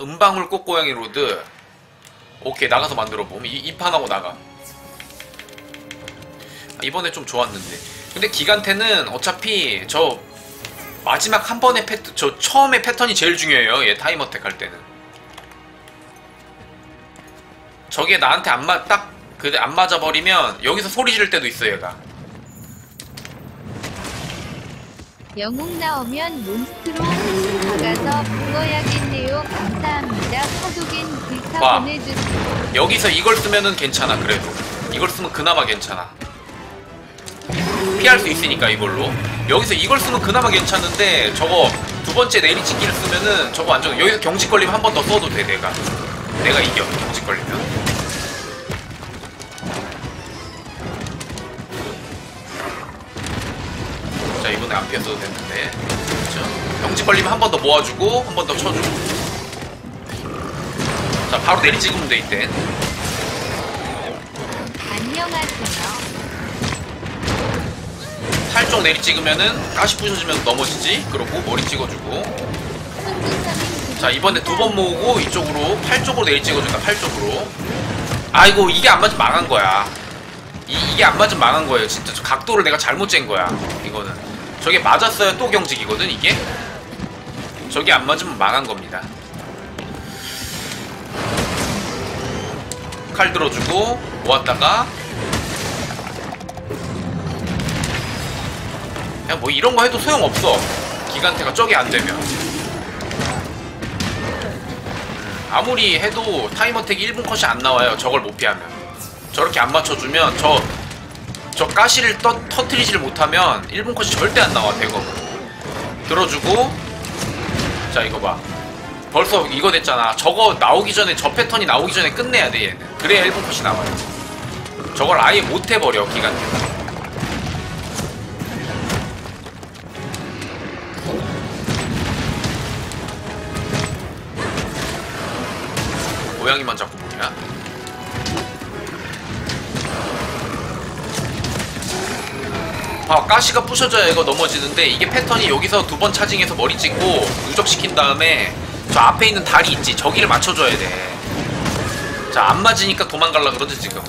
은방울 꽃고양이 로드. 오케이 나가서 만들어봄. 이, 이 판하고 나가. 아, 이번에 좀 좋았는데. 근데 기간테는 어차피 저 마지막 한 번의 패턴 저 처음에 패턴이 제일 중요해요. 얘 타임어택 할 때는. 저게 나한테 안 맞 딱 그안 맞아 버리면 여기서 소리 지를 때도 있어 얘가 영웅 나오면 몬스트로 하나씩 박아서 먹어야겠네요. 감사합니다. 파도겐 글카 와. 보내주세요. 여기서 이걸 쓰면은 괜찮아 그래도 이걸 쓰면 그나마 괜찮아 피할 수 있으니까 이걸로 여기서 이걸 쓰면 그나마 괜찮은데 저거 두 번째 내리찍기를 쓰면은 저거 완전 여기서 경직 걸리면 한 번 더 써도 돼 내가 내가 이겨 경직 걸리면 자 이번에 안 피했어도 됐는데. 그렇죠. 경직 걸리면 한 번 더 모아주고 한 번 더 쳐주고. 자 바로 내리 찍으면 돼 이때. 안녕하세요. 팔쪽 내리 찍으면은 가시 부셔지면 넘어지지? 그러고 머리 찍어주고. 자 이번에 두 번 모으고 이쪽으로 팔 쪽으로 내리 찍어준다 팔 쪽으로. 아이고 이게 안 맞으면 망한 거야. 이, 이게 안 맞으면 망한 거예요. 진짜 저 각도를 내가 잘못 잰 거야 이거는 저게 맞았어야 또 경직이거든 이게? 저게 안 맞으면 망한 겁니다. 칼 들어주고 모았다가. 그냥 뭐 이런 거 해도 소용없어. 기간테가 저게 안 되면. 아무리 해도 타임어택이 1분 컷이 안 나와요. 저걸 못 피하면. 저렇게 안 맞춰주면 저 저 가시를 떠, 터트리지를 못하면 1분 컷이 절대 안 나와 대검은 들어주고. 자 이거 봐. 벌써 이거 됐잖아. 저거 나오기 전에 저 패턴이 나오기 전에 끝내야 돼 얘는. 그래야 1분 컷이 나와요. 저걸 아예 못 해버려 기간테 고양이만 자꾸 아, 가시가 부셔져야 이거 넘어지는데 이게 패턴이 여기서 두 번 차징해서 머리 찍고 누적시킨 다음에 저 앞에 있는 다리 있지 저기를 맞춰줘야 돼. 자, 안 맞으니까 도망갈라 그러지 지금.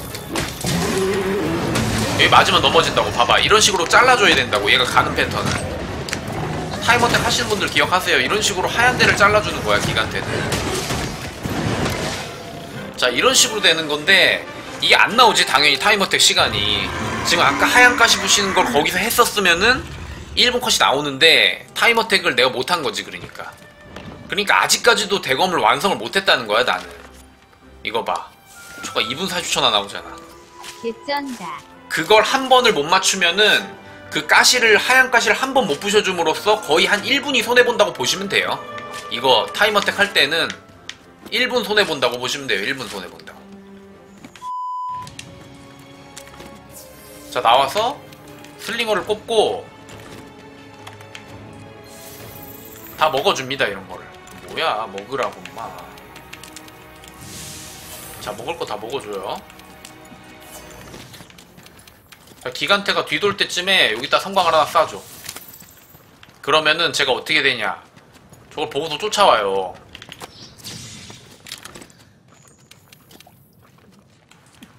여기 맞으면 넘어진다고 봐봐. 이런 식으로 잘라줘야 된다고 얘가 가는 패턴을. 타임어택 하시는 분들 기억하세요. 이런 식으로 하얀 데를 잘라주는 거야 기간테는. 자 이런 식으로 되는 건데 이게 안 나오지 당연히 타임어택 시간이 지금 아까 하얀 가시 부시는 걸 거기서 했었으면은 1분 컷이 나오는데 타임어택을 내가 못한 거지 그러니까 그러니까 아직까지도 대검을 완성을 못했다는 거야 나는 이거 봐 초가 2분 40초나 나오잖아 개쩐다. 그걸 한 번을 못 맞추면은 그 가시를 하얀 가시를 한 번 못 부셔줌으로써 거의 한 1분이 손해 본다고 보시면 돼요. 이거 타임어택 할 때는 1분 손해 본다고 보시면 돼요. 1분 손해 본다고. 자 나와서 슬링어를 꼽고 다 먹어줍니다 이런 거를. 뭐야 먹으라고 마. 자 먹을 거 다 먹어줘요. 자, 기간테가 뒤돌 때쯤에 여기다 성광을 하나 쏴줘. 그러면은 제가 어떻게 되냐. 저걸 보고서 쫓아와요.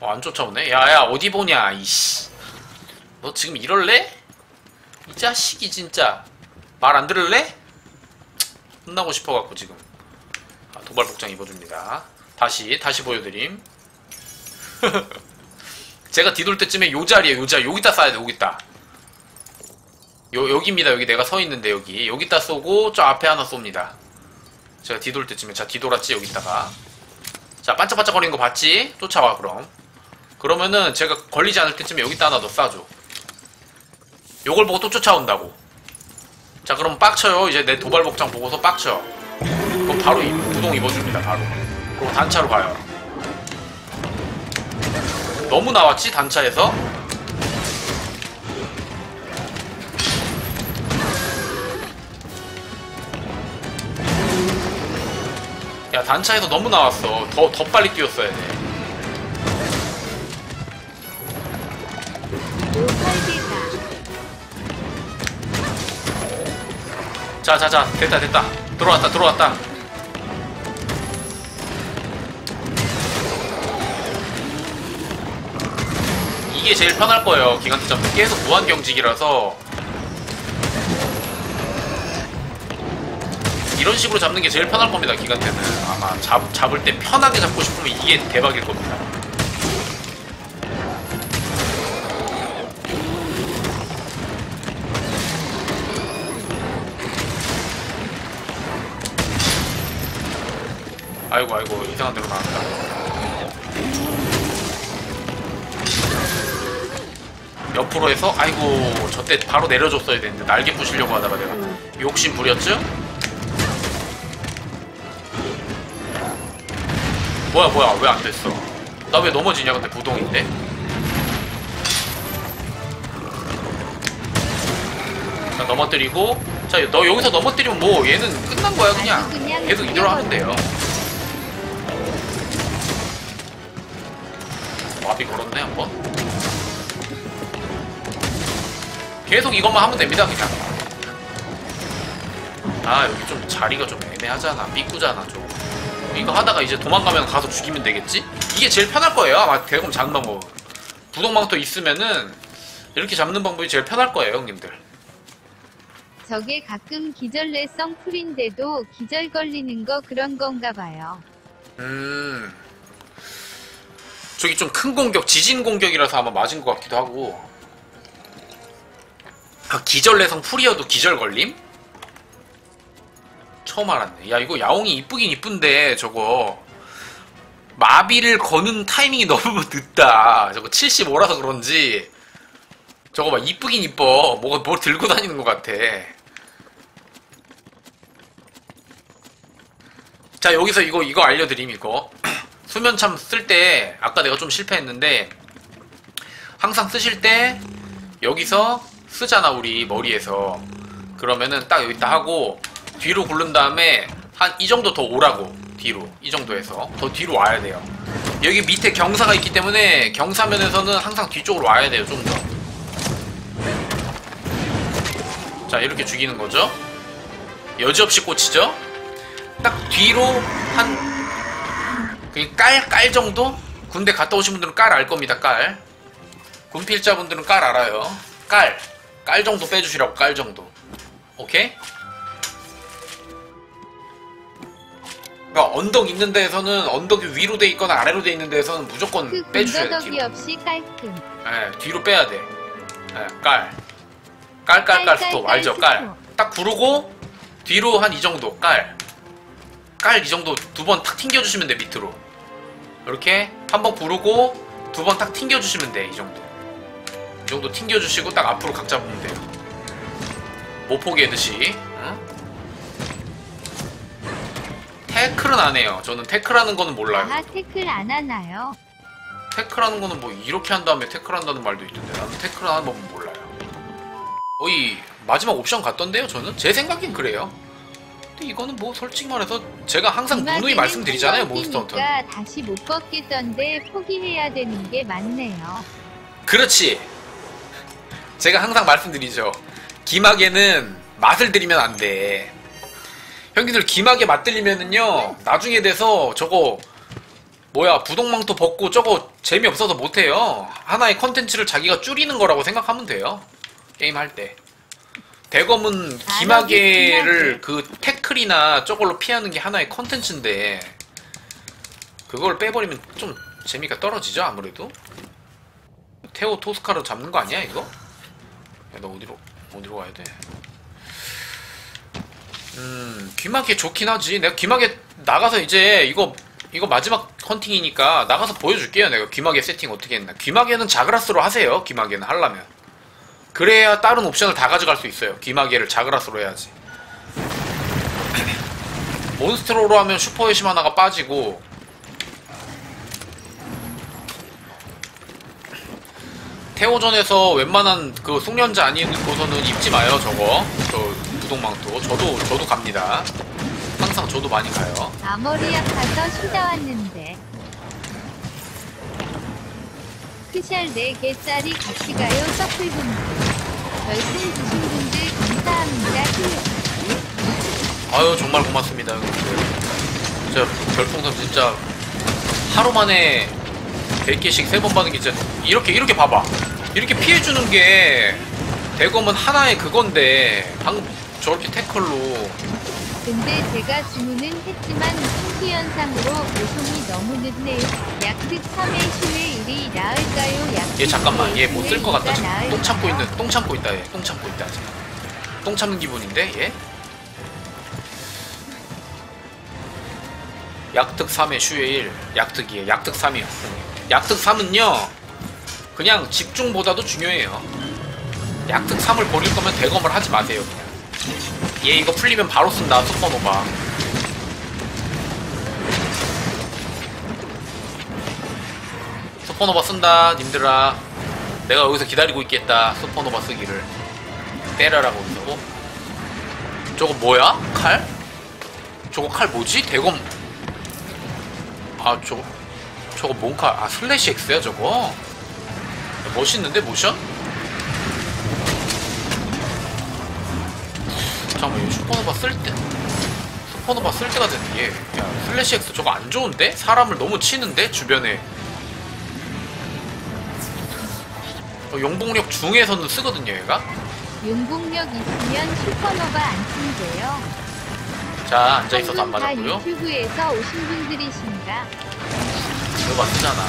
어, 안 쫓아오네? 야야 어디 보냐 이씨. 너 지금 이럴래? 이 자식이 진짜 말 안 들을래? 혼나고 싶어갖고 지금. 아, 도발 복장 입어줍니다. 다시 다시 보여드림. 제가 뒤돌 때쯤에 요 자리에 요 자리 여기다 쏴야 돼 여기다. 요 여기입니다. 여기 내가 서 있는데 여기. 여기다 쏘고 저 앞에 하나 쏩니다. 제가 뒤돌 때쯤에 자 뒤돌았지 여기다가. 자 반짝반짝거리는 거 봤지? 쫓아와 그럼. 그러면은 제가 걸리지 않을 때쯤에 여기다 하나 더 쏴줘 요걸 보고 또 쫓아온다고. 자 그럼 빡쳐요. 이제 내 도발 복장 보고서 빡쳐. 그럼 바로 이- 구동 입어줍니다 바로. 그리고 단차로 가요. 너무 나왔지 단차에서? 야 단차에서 너무 나왔어. 더 더 빨리 뛰었어야 돼 자자자 됐다 됐다. 들어왔다 들어왔다. 이게 제일 편할 거예요. 기간트 점프 계속 무한 경직이라서. 이런 식으로 잡는 게 제일 편할 겁니다 기간트는 아마 잡, 잡을 때 편하게 잡고 싶으면 이게 대박일 겁니다. 아이고 아이고 이상한 데로 나왔다. 옆으로 해서 아이고 저때 바로 내려줬어야 되는데 날개 부시려고 하다가 내가 욕심 부렸죠? 뭐야 뭐야 왜 안 됐어? 나 왜 넘어지냐 근데 부동인데? 자 넘어뜨리고 자 너 여기서 넘어뜨리면 뭐 얘는 끝난 거야 그냥 계속 이대로 하면 돼요 마비 걸었네 한번. 계속 이것만 하면 됩니다 그냥. 아 여기 좀 자리가 좀 애매하잖아. 삐꾸잖아 좀. 이거 하다가 이제 도망가면 가서 죽이면 되겠지? 이게 제일 편할 거예요 아마. 대검 잡는 방법 부동망토 있으면은 이렇게 잡는 방법이 제일 편할 거예요 형님들. 저게 가끔 기절내성 풀인데도 기절 걸리는 거 그런 건가 봐요. 음 저기 좀 큰 공격 지진 공격이라서 아마 맞은 것 같기도 하고. 아 기절 내성 풀이어도 기절 걸림? 처음 알았네. 야 이거 야옹이 이쁘긴 이쁜데 저거. 마비를 거는 타이밍이 너무 늦다. 저거 75라서 그런지. 저거 봐 이쁘긴 이뻐. 뭐가 뭘 들고 다니는 것 같아. 자 여기서 이거 이거 알려드림 이거 수면참 쓸 때 아까 내가 좀 실패했는데 항상 쓰실 때 여기서 쓰잖아 우리 머리에서. 그러면은 딱 여기다 하고 뒤로 굴른 다음에 한 이 정도 더 오라고 뒤로. 이 정도에서. 더 뒤로 와야 돼요. 여기 밑에 경사가 있기 때문에 경사면에서는 항상 뒤쪽으로 와야 돼요 좀 더. 자 이렇게 죽이는 거죠? 여지없이 꽂히죠? 딱 뒤로 한 깔 깔 정도 군대 갔다 오신 분들은 깔 알 겁니다 깔 군필자분들은 깔 알아요 깔 깔 정도 빼주시라고 깔 정도 오케이 그러니까 언덕 있는 데에서는 언덕이 위로 돼 있거나 아래로 돼 있는 데에서는 무조건 그 빼주셔야 돼요 없이 깔끔. 예, 뒤로 빼야 돼. 예, 깔. 깔, 깔, 깔, 스톱. 깔, 알죠? 깔. 딱 구르고, 뒤로 한 이 정도. 깔. 깔 이 정도 두 번 탁 튕겨주시면 돼, 밑으로. 이렇게 한번 구르고, 두번탁 튕겨주시면 돼, 이 정도. 이 정도 튕겨주시고, 딱 앞으로 각 잡으면 돼요. 못 포기하듯이. 응? 태클은 안 해요. 저는 태클하는 거는 몰라요. 아하 태클 안 하나요? 태클하는 거는 뭐 이렇게 한 다음에 태클한다는 말도 있던데 나는 태클하는 법은 몰라요. 거의 마지막 옵션 같던데요, 저는 제 생각엔 그래요. 근데 이거는 뭐 솔직히 말해서 제가 항상 누누이 말씀드리잖아요, 몬스터. 그러니까 다시 못 벗겠던데 포기해야 되는 게 맞네요. 그렇지. 제가 항상 말씀드리죠. 기막에는 맛을 들이면 안 돼. 형님들 기막에 맛 들리면은요 나중에 돼서 저거 뭐야 부동망토 벗고 저거 재미없어서 못해요. 하나의 컨텐츠를 자기가 줄이는 거라고 생각하면 돼요. 게임 할 때. 대검은 아, 기마개를 여기 그 태클이나 저걸로 피하는 게 하나의 컨텐츠인데 그걸 빼버리면 좀 재미가 떨어지죠 아무래도 테오 토스카로 잡는 거 아니야 이거? 야, 너 어디로 어디로 가야 돼? 음 귀마개 좋긴 하지. 내가 귀마개 나가서 이제 이거 이거 마지막 헌팅이니까 나가서 보여줄게요. 내가 귀마개 세팅 어떻게 했나. 귀마개는 자그라스로 하세요. 귀마개는 하려면. 그래야 다른 옵션을 다 가져갈 수 있어요. 귀마개를 자그라스로 해야지. 몬스트로로 하면 슈퍼 회심 하나가 빠지고 태오전에서 웬만한 그 숙련자 아닌 곳서는 입지 마요 저거 저 부동망토 저도 저도 갑니다 항상 저도 많이 가요 아머리 아파서 쉬다 왔는데. 스페셜 4개짜리 같이 가요 서플분들. 별풍 주신 분들 감사합니다. 힐. 아유 정말 고맙습니다 진짜 별풍선 진짜 하루 만에 100개씩 세번 받는 게 진짜 이렇게 이렇게 봐봐 이렇게 피해주는 게 대검은 하나의 그건데 방금 저렇게 태클로 근데 제가 주문은 했지만 신기현상으로 배송이 너무 늦네요. 약특 3회 휴회 일이 나을까요? 약특 얘 잠깐만 얘뭐쓸것 같다. 지금? 똥 참고 있는 똥 참고 있다 얘똥 참고 있다 지금. 똥 참는 기분인데 얘? 약특 3에 슈에 1 약특이에 약특 3이요. 약특 3은요 그냥 집중보다도 중요해요. 약특 3을 버릴 거면 대검을 하지 마세요 그냥. 얘 이거 풀리면 바로 쓴다 슈퍼노바 슈퍼노바 쓴다 님들아 내가 여기서 기다리고 있겠다 슈퍼노바 쓰기를 때려라 거기서 어? 저거 뭐야? 칼? 저거 칼 뭐지? 대검 아 저거 저거 뭔 칼? 아 슬래시 X야 저거 멋있는데 모션? 잠깐만 이거 슈퍼노바 쓸때 슈퍼노바 쓸 때가 됐네 얘. 야 슬래시 X 저거 안 좋은데? 사람을 너무 치는데? 주변에 어, 용복력 중에서는 쓰거든요 얘가? 용복력 있으면 슈퍼노바 안 쓴대요. 자 앉아있어서 안 맞았고요. 유튜브에서 오신 분들이신가? 이거 쓰잖아.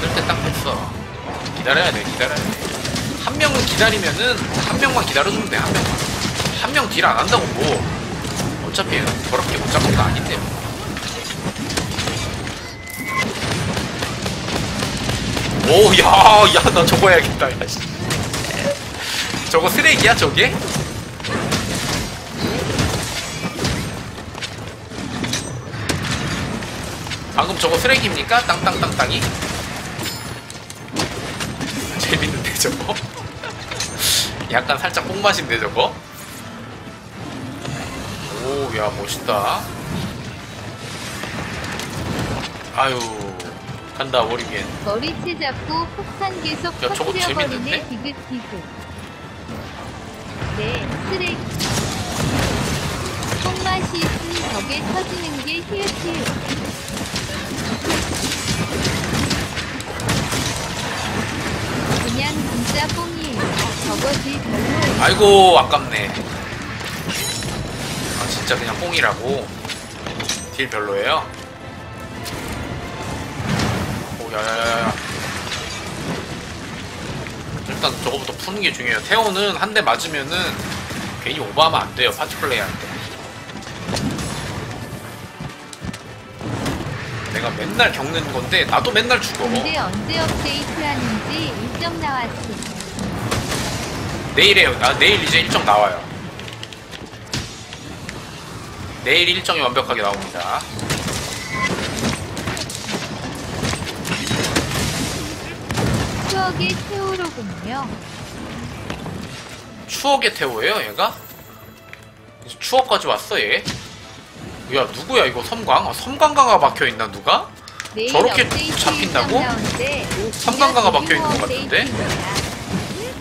쓸 때 딱 됐어. 기다려야 돼 기다려야 돼한 명은 기다리면은 한 명만 기다려주면 돼한 명만. 한 명 딜 안 한다고 뭐. 어차피 더럽게 못 잡는 거 아닌데 오야 야 나 저거 해야겠다 야, 씨. 저거 쓰레기야 저게? 방금 저거 쓰레기입니까? 땅땅땅땅이? 재밌는데 저거? 약간 살짝 뽕맛인데 저거? 오, 야 멋있다. 아유, 간다 워리비엔. 머리채 잡고 폭탄 계속 야, 터뜨려버리네? 디귿디귿. 네, 쓰레기. 콩맛이 있으니 저게 터지는 게 히읗히읗. 그냥 진짜 뽕이에요. 저거지 별로. 아이고 아깝네. 아 진짜 그냥 뽕이라고. 딜 별로예요. 오 야야야야. 일단 저거부터 푸는 게 중요해요. 태호는 한 대 맞으면은 괜히 오버하면 안 돼요. 파티 플레이 할 때. 내가 맨날 겪는 건데 나도 맨날 죽어. 언제 업데이트 하는지 일정 나왔음. 내일에요. 아, 내일 이제 일정 나와요. 내일 일정이 완벽하게 나옵니다. 추억의 세월호군요. 추억의 태호예요, 얘가? 추억까지 왔어, 얘. 야, 누구야, 이거 섬광? 아, 섬광가가 박혀있나, 누가? 저렇게 잡힌다고? 일정 나오는데 삼강가가 박혀 있는 것. 같은데?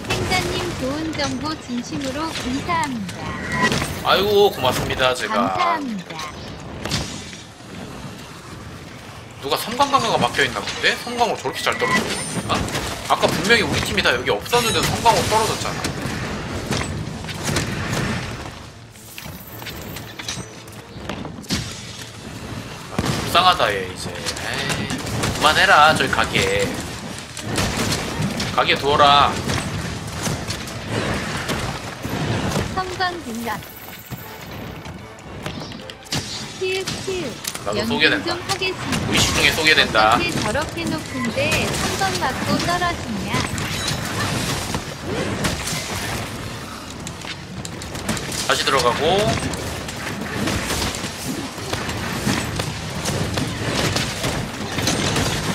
행자님 좋은 정보 진심으로 감사합니다. 아이고, 고맙습니다, 제가. 감사합니다. 누가 섬광가가 박혀있나 본데? 섬광으로 저렇게 잘 떨어지는 거야? 아까 분명히 우리 팀이 다 여기 없었는데 섬광으로 떨어졌잖아. 아, 불쌍하다 얘 이제 에이, 그만해라 저기 가게 가게 두어라 성광 등락. 키읔 키읔. 나도 쏘게 된다. 의식 중에 쏘게 된다 저렇게 높은데 성광 맞고 떨어지냐? 다시 들어가고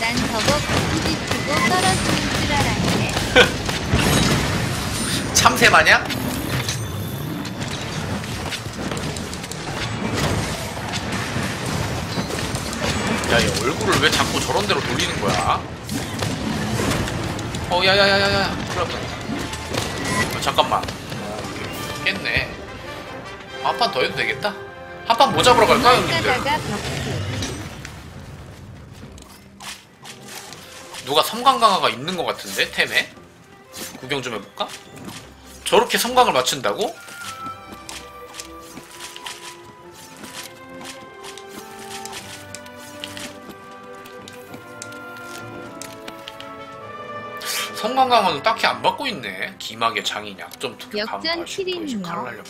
난 저거 부딪히고 떨어지는 줄 알았네. 참새 마냥? 야, 얘 얼굴을 왜 자꾸 저런 데로 돌리는 거야? 어, 야야야야야, 큰일 났다. 어, 잠깐만. 어, 깼네. 한 판 더 해도 되겠다? 한 판 뭐 잡으러 갈까요, 형님들? 누가 섬광 강화가 있는 것 같은데 템에 구경 좀 해볼까? 저렇게 섬광을 맞춘다고? 섬광 강화는 딱히 안 받고 있네 기막의 장인 약점 특별 역전 슈퍼 키링이요. 칼날력